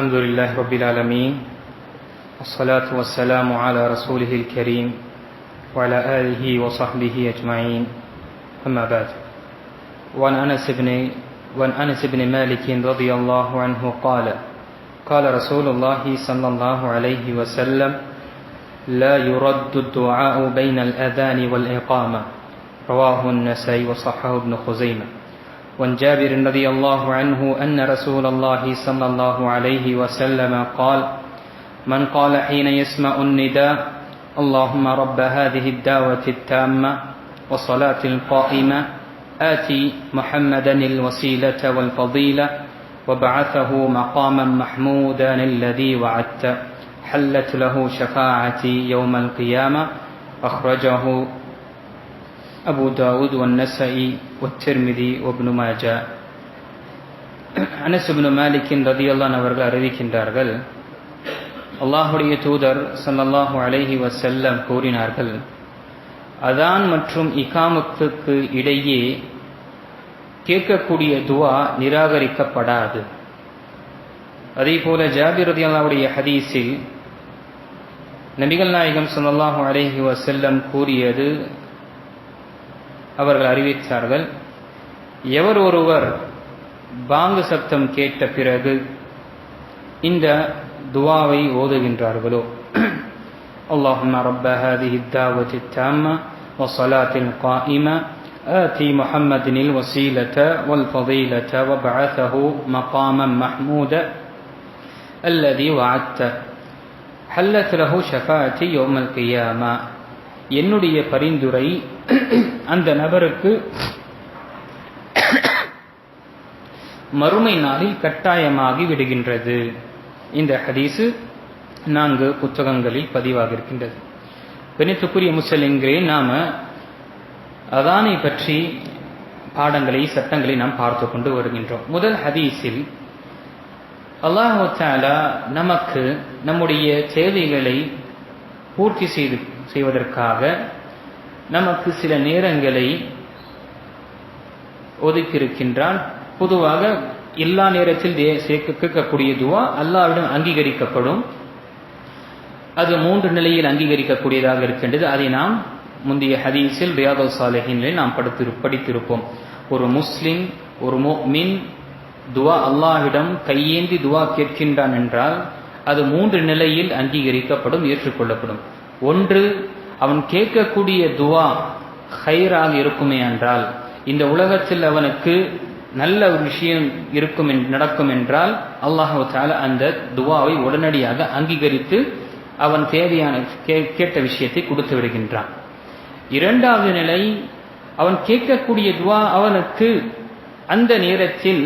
الحمد لله رب العالمين والصلاة والسلام على رسوله الكريم وعلى آله وصحبه أجمعين. أما بعد وعن أنس بن وعن أنس بن مالك رضي الله عنه قال قال رسول الله صلى الله عليه وسلم لا يرد الدعاء بين الأذان والإقامة. رواه النسائي وصححه ابن خزيمة. وعن جابر رضي الله عنه أن رسول الله صلى الله عليه وسلم قال من قال حين يسمع النداء اللهم رب هذه الدعوة التامة والصلاة القائمة آتي محمدا الوسيلة والفضيلة وبعثه مقاما محمودا الذي وعدت حلت له شفاعتي يوم القيامة أخرجه أبو داود والنسائي والترمذي وابن ماجه அனஸ் இப்னு மாலிக்கின் ரதியல்லான் அவர்கள் அறிவிக்கின்றார்கள் அல்லாஹுடைய தூதர் சல்லல்லாஹு அலைஹி வசல்லம் கூறினார்கள் அதான் மற்றும் இகாமுக்கு இடையே கேட்கக்கூடிய துவா நிராகரிக்கப்படாது அதே போல ஜாபிர் ரதியல்லாவுடைய ஹதீஸில் நபிகள் நாயகம் சல்லாஹூ அலைஹி வசல்லம் கூறியது அவர்கள் அறிவித்தார்கள் எவர் ஒருவர் பாங்கு சப்தம் கேட்ட பிறகு இந்த துவாவை ஓதுகின்றார்களோ اللهم رب هذه الدعوة التامة والصلاة القائمة آتي محمد الوسيلة والفضيلة وابعثه مقاما محمودا الذي وعدته حلت له شفاعتي يوم القيامة என்னுடைய பரிந்துரை அந்த நபருக்கு மறுமை நாளில் கட்டாயமாகி விடுகின்றது. இந்த ஹதீஸு நான்கு புத்தகங்களில் பதிவாக இருக்கின்றது பெணித்துக்குரிய முஸ்லிம்களே நாம அதானை பற்றி பாடங்களை சட்டங்களை நாம் பார்த்து கொண்டு வருகின்றோம். முதல் ஹதீஸில் அல்லாஹு தாலா நமக்கு நம்முடைய தேவைகளை பூர்த்தி செய்து செய்வதற்காக நமக்கு சில நேரங்களை ஒதுக்கியிருக்கின்றான். பொதுவாக எல்லா நேரத்தில் கேட்கக்கூடிய துவா அல்லாவிடம் அங்கீகரிக்கப்படும். அது மூன்று நிலையில் அங்கீகரிக்கக்கூடியதாக இருக்கின்றது. அதை நாம் முந்தைய ஹதீஸில் ரியாதோ சாலஹினில் நாம் படுத்து படித்திருப்போம். ஒரு முஸ்லிம் ஒரு மின் துவா அல்லாஹ்விடம் கையேந்தி துவா கேட்கின்றான் என்றால் அது மூன்று நிலையில் அங்கீகரிக்கப்படும் ஏற்றுக்கொள்ளப்படும். ஒன்று அவன் கேட்கக்கூடிய துவா ஹைராக இருக்குமே என்றால் இந்த உலகத்தில் அவனுக்கு நல்ல ஒரு விஷயம் இருக்கும் நடக்கும் என்றால் அல்லாஹு தால அந்த துவாவை உடனடியாக அங்கீகரித்து அவன் தேவையான கேட்ட விஷயத்தை கொடுத்து விடுகின்றான். இரண்டாவது நிலை அவன் கேட்கக்கூடிய துவா அவனுக்கு அந்த நேரத்தில்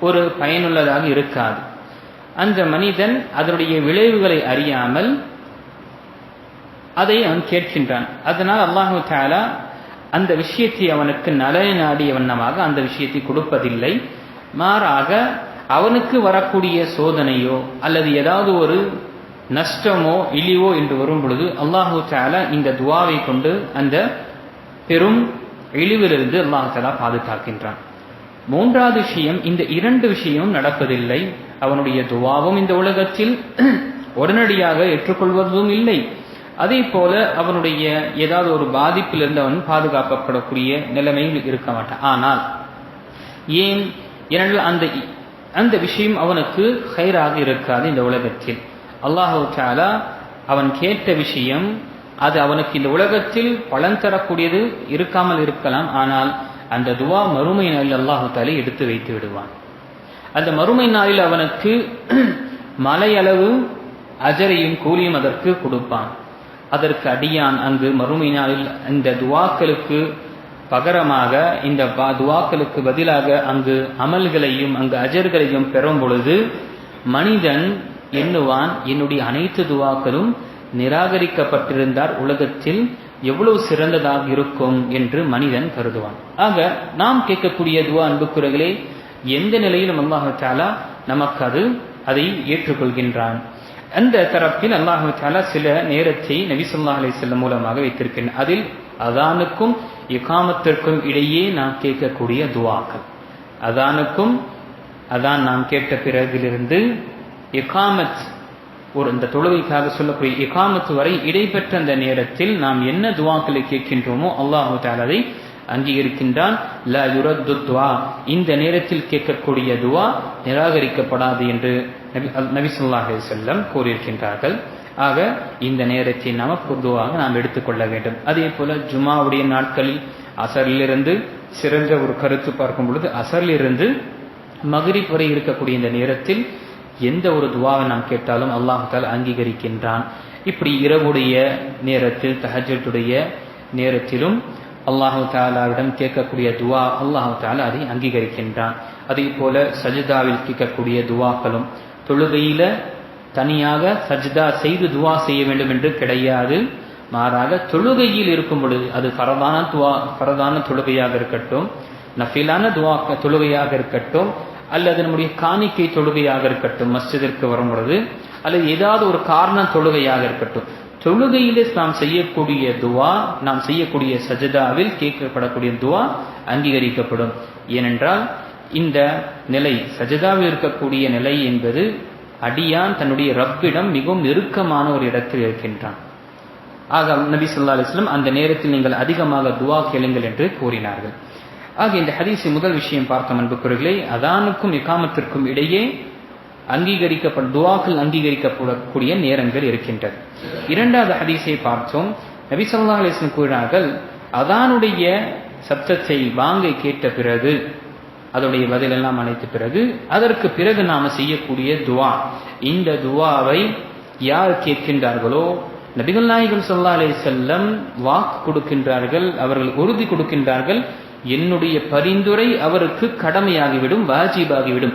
ஒரு பயனுள்ளதாக இருக்காது. அந்த மனிதன் அதனுடைய விளைவுகளை அறியாமல் அதை அவன் கேட்கின்றான். அதனால் அல்லாஹு தாலா அந்த விஷயத்தை அவனுக்கு நலனை நாடிய வண்ணமாக அந்த விஷயத்தை கொடுப்பதில்லை. மாறாக அவனுக்கு வரக்கூடிய சோதனையோ அல்லது ஏதாவது ஒரு நஷ்டமோ இழிவோ என்று வரும் பொழுது அல்லாஹு தாலா இந்த துவாவை கொண்டு அந்த பெரும் இழிவிலிருந்து அல்லாஹு தாலா பாதுகாக்கின்றான். மூன்றாவது விஷயம் இந்த இரண்டு விஷயமும் நடப்பதில்லை. அவனுடைய துவாவும் இந்த உலகத்தில் உடனடியாக ஏற்றுக்கொள்வதும் இல்லை. அதே போல அவனுடைய ஏதாவது ஒரு பாதிப்பிலிருந்து அவன் பாதுகாக்கப்படக்கூடிய நிலைமையில் இருக்க மாட்டான். ஆனால் ஏன்? ஏனென்றால் அந்த அந்த விஷயம் அவனுக்கு ஹைராக இருக்காது இந்த உலகத்தில். அல்லாஹு அவன் கேட்ட விஷயம் அது அவனுக்கு இந்த உலகத்தில் பலன் தரக்கூடியது இருக்காமல் இருக்கலாம். ஆனால் அந்த துவா மறுமை நாளில் அல்லாஹு எடுத்து வைத்து விடுவான். அந்த மறுமை நாளில் அவனுக்கு மலையளவு அஜரையும் கூலியும் அதற்கு கொடுப்பான். அதற்கு அடியான் அங்கு மறுமை நாளில் இந்த துவாக்களுக்கு பகரமாக இந்த துவாக்களுக்கு பதிலாக அங்கு அமல்களையும் அங்கு அஜர்களையும் பெறும் பொழுது மனிதன் எண்ணுவான் என்னுடைய அனைத்து துவாக்களும் நிராகரிக்கப்பட்டிருந்தார். உலகத்தில் எவ்வளவு சிறந்ததாக இருக்கும் என்று மனிதன் கருதுவான். ஆக நாம் கேட்கக்கூடிய துவா அன்புக்குறைகளே எந்த நிலையிலும் அல்லாஹாலா நமக்கு அது அதை ஏற்றுக்கொள்கின்றான். அந்த தரப்பில் அல்லாஹு தாலா சில நேரத்தை நபிசுல்லா அலி செல்லம் மூலமாக வைத்திருக்கின்றன அதில் அதானுக்கும் இகாமத்திற்கும் இடையே நாம் கேட்கக்கூடிய துவாக்கள். அதானுக்கும் அதான் நாம் கேட்ட பிறகிலிருந்து இகாமத் ஒரு இந்த தொழுகைக்காக சொல்லக்கூடிய இகாமத்து வரை இடைப்பெற்ற அந்த நேரத்தில் நாம் என்ன துவாக்களை கேட்கின்றோமோ அல்லாஹு தாலாவை அங்கீகரிக்கின்றான். ல யுரத்து துவா இந்த நேரத்தில் கேட்கக்கூடிய துவா நிராகரிக்கப்படாது என்று நபி நபி ஸல்லல்லாஹு கூறியிருக்கின்றார்கள். ஆக இந்த நேரத்தை நாம் பொதுவாக நாம் எடுத்துக்கொள்ள வேண்டும். அதே போல ஜுமாவுடைய நாட்களில் அசரிலிருந்து சிறந்த ஒரு கருத்து பார்க்கும் பொழுது அசரிலிருந்து மகரிப் வரை இருக்கக்கூடிய இந்த நேரத்தில் எந்த ஒரு துவாவை நாம் கேட்டாலும் அல்லாஹால் அங்கீகரிக்கின்றான். இப்படி இரவுடைய நேரத்தில் தஹஜத்துடைய நேரத்திலும் அல்லாஹு தாலாவிடம் கேட்கக்கூடிய துவா அல்லாஹு தாலா அதை அங்கீகரிக்கின்றான். அதே போல சஜிதாவில் கேட்கக்கூடிய துவாக்களும் தொழுகையில தனியாக சஜிதா செய்து துவா செய்ய வேண்டும் என்று கிடையாது. மாறாக தொழுகையில் இருக்கும் பொழுது அது பரதான துவா பரதான தொழுகையாக இருக்கட்டும் நஃபிலான துவா தொழுகையாக இருக்கட்டும் அல்லது நம்முடைய காணிக்கை தொழுகையாக இருக்கட்டும் மஸ்ஜிதிற்கு வரும் பொழுது அல்லது ஏதாவது ஒரு காரண தொழுகையாக இருக்கட்டும் தொழுகையிலே நாம் செய்யக்கூடிய துவா நாம் செய்யக்கூடிய சஜதாவில் கேட்கப்படக்கூடிய துவா அங்கீகரிக்கப்படும். ஏனென்றால் இந்த நிலை சஜதாவில் இருக்கக்கூடிய நிலை என்பது அடியான் தன்னுடைய ரப்பிடம் மிகவும் நெருக்கமான ஒரு இடத்தில் இருக்கின்றான். ஆக நபி சொல்லா அலிஸ்லம் அந்த நேரத்தில் நீங்கள் அதிகமாக துவா கேளுங்கள் என்று கூறினார்கள். ஆக இந்த ஹதீஸை முதல் விஷயம் பார்த்த அன்புக்குறர்களே அதானுக்கும் இக்காமத்திற்கும் இடையே அங்கீகரிக்கப்பட துவாக்கள் அங்கீகரிக்கப்படக்கூடிய நேரங்கள் இருக்கின்றது இரண்டாவது ஹதீஸை பார்த்தோம். நபிசல்லா அலிஸ்லம் கூறினார்கள் அதானுடைய சப்தத்தை வாங்க கேட்ட பிறகு அதனுடைய பதிலெல்லாம் அழைத்த பிறகு அதற்கு பிறகு நாம் செய்யக்கூடிய துவா. இந்த துவாவை யார் கேட்கின்றார்களோ நபிகள் நாயகம் சொல்லா அலே செல்லம் வாக்கு கொடுக்கின்றார்கள் அவர்கள் உறுதி கொடுக்கின்றார்கள் என்னுடைய பரிந்துரை அவருக்கு கடமையாகிவிடும் வாஜிபாகிவிடும்.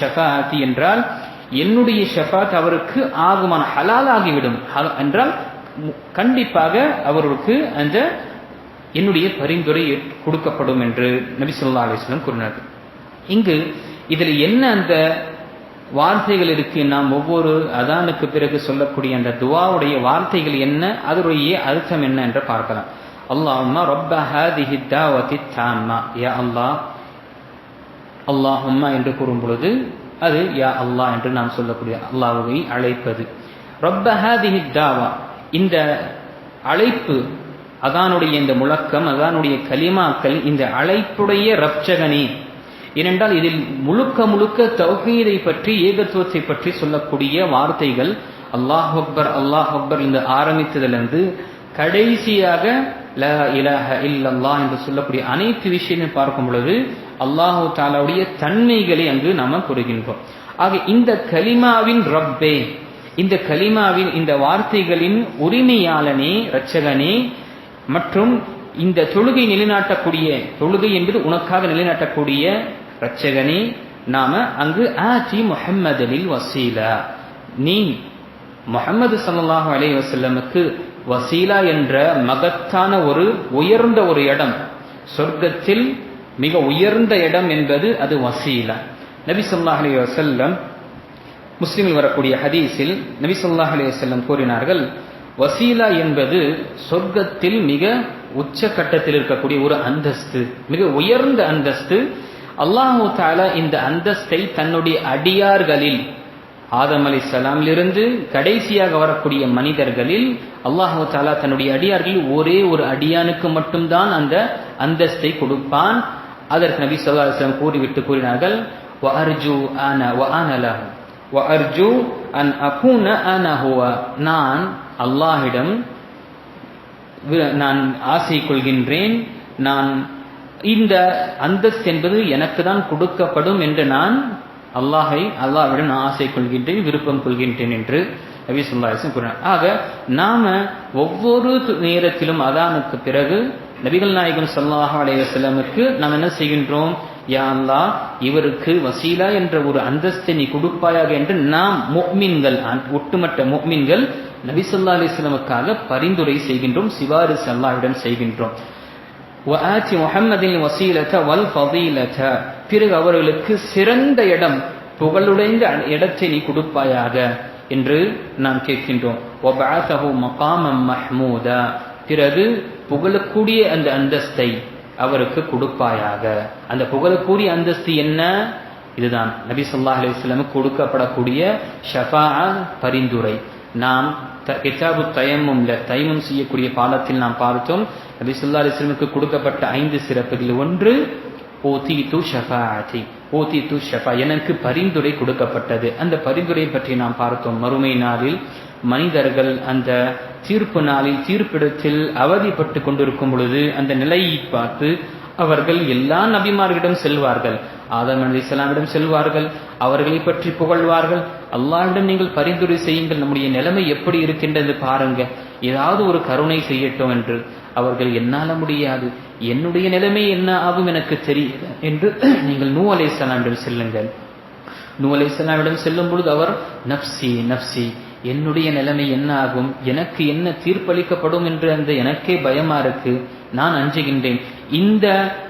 ஷஃபாத்தி என்றால் என்னுடைய ஷஃபாத் அவருக்கு ஆகுமான ஹலாலாகிவிடும். என்றால் கண்டிப்பாக அவருக்கு அந்த என்னுடைய பரிந்துரை கொடுக்கப்படும் என்று நபிசுல்லா அலிஸ்லம் கூறினார் இங்கு இதில் என்ன அந்த வார்த்தைகள் இருக்கு? நாம் ஒவ்வொரு அதானுக்கு பிறகு சொல்லக்கூடிய அந்த துவாவுடைய வார்த்தைகள் என்ன? அதனுடைய அர்த்தம் என்ன என்று பார்க்கலாம். அல்லாஹ்மா ரொப்ப ஹாதிஹி தாவதி தாம்மா. யா அல்லாஹ் அல்லாஹம்மா என்று கூறும் பொழுது அது யா அல்லாஹ் என்று நாம் சொல்லக்கூடிய அல்லாஹுவை அழைப்பது. ரொப்ப ஹாதிஹி தாவா இந்த அழைப்பு அதானுடைய இந்த முழக்கம் அதானுடைய கலிமாக்கள் இந்த அழைப்புடைய ரப்சகனே. ஏனென்றால் இதில் முழுக்க முழுக்க தௌஹீதை பற்றி ஏகத்துவத்தை பற்றி சொல்லக்கூடிய வார்த்தைகள் அல்லாஹ் அக்பர் அல்லாஹ் அக்பர் இந்த ஆரம்பித்ததிலிருந்து கடைசியாக ல இலஹ இல்லல்லாஹ் என்று சொல்லக்கூடிய அனைத்து விஷயத்தையும் பார்க்கும் பொழுது அல்லாஹு தாலாவுடைய தன்மைகளை அங்கு நாம கூறுகின்றோம் ஆக இந்த கலிமாவின் ரப்பே இந்த கலிமாவின் இந்த வார்த்தைகளின் உரிமையாளனே இரட்சகனே மற்றும் இந்த தொழுகை நிலைநாட்டக்கூடிய தொழுகை என்பது உனக்காக நிலைநாட்டக்கூடிய இரட்சகனே நாம அங்கு ஆதி முஹம்மதலில் வசீலா. நீ முகமது சல்லாஹு அலே வசல்லமுக்கு வசீலா என்ற மகத்தான ஒரு உயர்ந்த ஒரு இடம் சொர்க்கத்தில் மிக உயர்ந்த இடம் என்பது அது வசீலா. நபி சொல்லாஹ் அலி வசல்லம் முஸ்லீமில் வரக்கூடிய ஹதீஸில் நபி சொல்லாஹ் அலி வசல்லம் கூறினார்கள் வசீலா என்பது சொர்க்கத்தில் மிக உச்சக்கட்டத்தில் இருக்கக்கூடிய ஒரு அந்தஸ்து மிக உயர்ந்த அந்தஸ்து. அல்லாஹு தாலா இந்த அந்தஸ்தை தன்னுடைய அடியார்களில் ஆதம் அலி சலாமிலிருந்து கடைசியாக வரக்கூடிய மனிதர்களில் அல்லாஹு தாலா தன்னுடைய அடியார்களில் ஒரே ஒரு அடியானுக்கு மட்டும்தான் அந்த அந்தஸ்தை கொடுப்பான். அதற்கு நபி சொல்லா அலுவலம் கூறிவிட்டு கூறினார்கள் அன் அகூன நான் அல்லாஹிடம் நான் ஆசை கொள்கின்றேன். நான் இந்த அந்தஸ்து என்பது எனக்கு தான் கொடுக்கப்படும் என்று நான் அல்லாஹை அல்லாஹ்விடம் நான் ஆசை கொள்கின்றேன் விருப்பம் கொள்கின்றேன் என்று நபி சொல்லாசன் கூறினார். ஆக நாம ஒவ்வொரு நேரத்திலும் அதானுக்கு பிறகு நபிகள் நாயகன் சல்லாஹ் அலைவசல்லமுக்கு நாம் என்ன செய்கின்றோம்? யா அல்லா இவருக்கு வசீலா என்ற ஒரு அந்தஸ்தை நீ கொடுப்பாயாக என்று நாம் முக்மின்கள் ஒட்டுமொத்த மொக்மின்கள் நபி சொல்லா அலிஸ்லமுக்காக பரிந்துரை செய்கின்றோம் சிவாரிசு அல்லாவிடம் செய்கின்றோம். ஆச்சி முஹம்மதின் வசீலத வல் ஃபதீலத பிறகு அவர்களுக்கு சிறந்த இடம் புகழுடைந்த இடத்தை நீ கொடுப்பாயாக என்று நாம் கேட்கின்றோம். மகாமம் மஹ்மூதா பிறகு புகழக்கூடிய அந்த அந்தஸ்தை அவருக்கு கொடுப்பாயாக. அந்த புகழக்கூடிய அந்தஸ்து என்ன? இதுதான். நபி சொல்லா அலைஹி கொடுக்கப்படக்கூடிய ஷஃபா பரிந்துரை. நாம் த- கிதாபு தயமும்ல தயமும் செய்யக்கூடிய பாலத்தில் நாம் பார்த்தோம் நபி சொல்லா அலைஹி கொடுக்கப்பட்ட ஐந்து சிறப்புகள். ஒன்று ஓதி து ஷஃபாஅதி. ஓதி து ஷஃபா. எனக்கு பரிந்துரை கொடுக்கப்பட்டது. அந்த பரிந்துரை பற்றி நாம் பார்த்தோம். மறுமை நாளில் மனிதர்கள் அந்த தீர்ப்பு நாளில் தீர்ப்பிடத்தில் அவதிப்பட்டு கொண்டிருக்கும் பொழுது அந்த நிலையை பார்த்து அவர்கள் எல்லா நபிமார்களிடம் செல்வார்கள். ஆதம் அலிஸ்லாமிடம் செல்வார்கள். அவர்களை பற்றி புகழ்வார்கள். அல்லாவிடம் நீங்கள் பரிந்துரை செய்யுங்கள். நம்முடைய நிலைமை எப்படி இருக்கின்றது பாருங்க. ஏதாவது ஒரு கருணை செய்யட்டும் என்று. அவர்கள் என்னால முடியாது. என்னுடைய நிலைமை என்ன ஆகும் எனக்கு தெரியல என்று நீங்கள் நூ அலைஹிஸ்ஸலாமிடம் செல்லுங்கள். நூ அலைஹிஸ்ஸலாமிடம் செல்லும் பொழுது அவர் நப்சி நப்சி என்னுடைய நிலைமை என்ன ஆகும்? எனக்கு என்ன தீர்ப்பளிக்கப்படும் என்று அந்த எனக்கே பயமா இருக்கு. நான் அஞ்சுகின்றேன். இந்த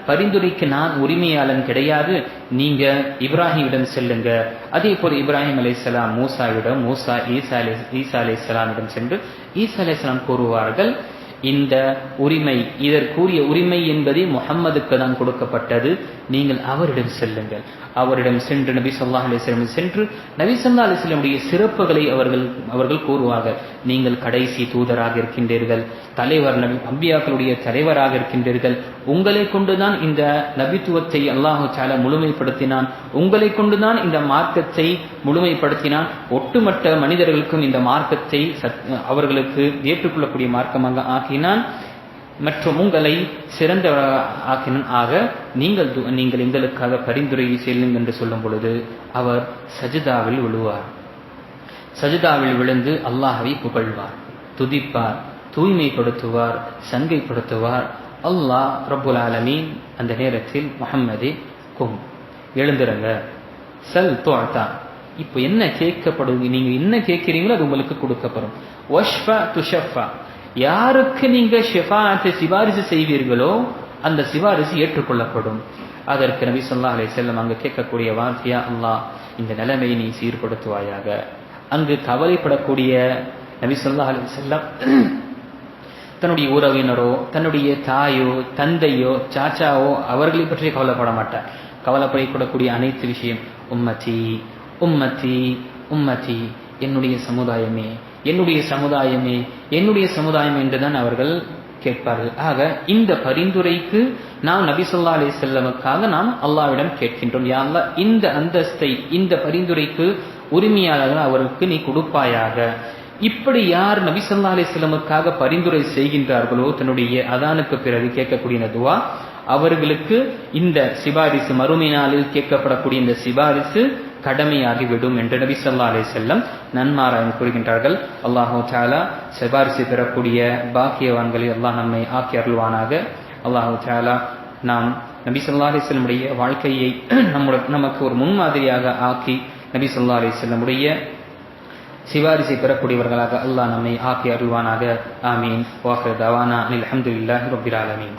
பரிந்துரைக்கு நான் உரிமையாளன் கிடையாது. நீங்க இப்ராஹிமிடம் செல்லுங்க. அதே போல இப்ராஹிம் அலைஹிஸ்ஸலாம் மூசாவிடம் மூசா ஈசா அலை ஈசா அலைஹிஸ்ஸலாமிடம் சென்று ஈசா அலைஹிஸ்ஸலாம் கூறுவார்கள் இந்த உரிமை இதற்குரிய உரிமை என்பதே முகம்மதுக்கு தான் கொடுக்கப்பட்டது. நீங்கள் அவரிடம் செல்லுங்கள். அவரிடம் சென்று நபி சொல்லா அலிஸ்லம் சென்று நபி சொல்லா அலிஸ்லமுடைய சிறப்புகளை அவர்கள் அவர்கள் கூறுவார்கள் நீங்கள் கடைசி தூதராக இருக்கின்றீர்கள். தலைவர் நபி அம்பியாக்களுடைய தலைவராக இருக்கின்றீர்கள். உங்களை கொண்டுதான் இந்த நபித்துவத்தை அல்லாஹு சால முழுமைப்படுத்தினான். உங்களை கொண்டுதான் இந்த மார்க்கத்தை முழுமைப்படுத்தினான். ஒட்டுமொத்த மனிதர்களுக்கும் இந்த மார்க்கத்தை சத்- அவர்களுக்கு ஏற்றுக்கொள்ளக்கூடிய மார்க்கமாக ஆக்கினான். மற்றும் உங்களை சிறந்த ஆக்கினான் ஆக நீங்கள் நீங்கள் எங்களுக்காக பரிந்துரை செய்யுங்கள் என்று சொல்லும் பொழுது அவர் சஜிதாவில் விழுவார். சஜிதாவில் விழுந்து அல்லாஹவை புகழ்வார். துதிப்பார் தூய்மைப்படுத்துவார் சங்கைப்படுத்துவார் அல்லாஹ் ரப்புல் ஆலமீன் அந்த நேரத்தில் முகம்மதே கும். எழுந்துருங்க. சல் துஅதா. இப்போ என்ன கேட்கப்படுது நீங்கள் என்ன கேட்கிறீங்களோ அது உங்களுக்கு கொடுக்கப்படும். ஒஷ்ஃபா துஷஃபா. யாருக்கு நீங்க ஷெஃபாத்தை சிபாரிசு செய்வீர்களோ அந்த சிபாரிசு ஏற்றுக்கொள்ளப்படும். அதற்கு நபி சொல்லா அலே செல்லம் அங்கு கேட்கக்கூடிய வார்த்தையா அல்லாஹ் இந்த நிலைமையை நீ சீர்படுத்துவாயாக. அங்கு கவலைப்படக்கூடிய நபி சொல்லா அலே செல்லம் தன்னுடைய உறவினரோ தன்னுடைய தாயோ தந்தையோ சாச்சாவோ அவர்களை பற்றி கவலைப்பட மாட்டார். கவலைப்படக்கூடிய அனைத்து விஷயம் உம்மத்தி உம்மத்தி உம்மத்தி என்னுடைய சமுதாயமே என்னுடைய சமுதாயமே என்னுடைய சமுதாயம் என்றுதான் அவர்கள் கேட்பார்கள். ஆக இந்த பரிந்துரைக்கு நாம் நபி அலி செல்லமுக்காக நாம் அல்லாஹ்விடம் கேட்கின்றோம். யா இந்த அந்தஸ்தை இந்த பரிந்துரைக்கு உரிமையாளர்கள் அவருக்கு நீ கொடுப்பாயாக. இப்படி யார் நபி ஸல்லல்லாஹு அலைஹி பரிந்துரை செய்கின்றார்களோ தன்னுடைய அதானுக்கு பிறகு கேட்கக்கூடிய நதுவா அவர்களுக்கு இந்த சிபாரிசு மறுமை நாளில் கேட்கப்படக்கூடிய இந்த சிபாரிசு கடமையாகிவிடும் என்று நபி சொல்லா அலே செல்லம் நன்மாராயம் கூறுகின்றார்கள். அல்லாஹு சாலா சிபாரிசு பெறக்கூடிய பாக்கியவான்களை அல்லாஹ் நம்மை ஆக்கி அருள்வானாக. அல்லாஹு சாலா நாம் நபி சொல்லா அலைஹி வாழ்க்கையை நம்முடைய நமக்கு ஒரு முன்மாதிரியாக ஆக்கி நபி சொல்லா அலைஹி வஸல்லமுடைய சிபாரிசை பெறக்கூடியவர்களாக அல்லாஹ் நம்மை ஆக்கி அருள்வானாக. ஆமீன். வாஹிர் தவானா அனில் அஹமதுல்லாஹி ரப்பில் ஆலமீன்.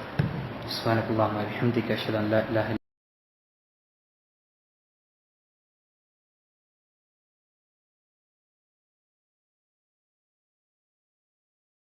சுப்ஹானக்கல்லாஹு வ பிஹம்திக